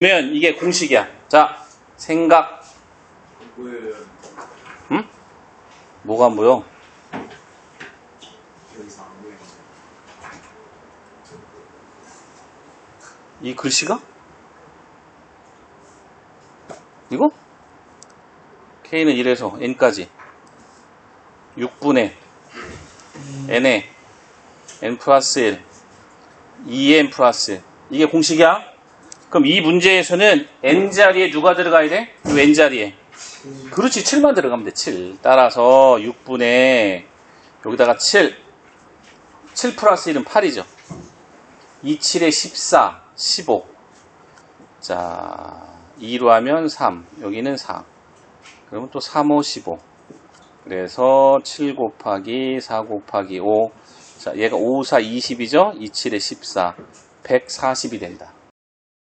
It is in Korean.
면 이게 공식이야. 자, 생각. 응? 뭐가 보이는 이 글씨가? 이거? K는 1에서 N까지 6분의 N에 N 플러스 1 2N 플러스 1 이게 공식이야? 그럼 이 문제에서는 N자리에 누가 들어가야 돼? 이 N자리에 그렇지 7만 들어가면 돼 7. 따라서 6분의 여기다가 7 7 플러스 1은 8이죠 2, 7에 14, 15. 자, 2로 하면 3. 여기는 4. 그러면 또 3, 5, 15. 그래서 7 곱하기 4 곱하기 5. 자, 얘가 5, 4, 20이죠? 2, 7에 14. 140이 된다.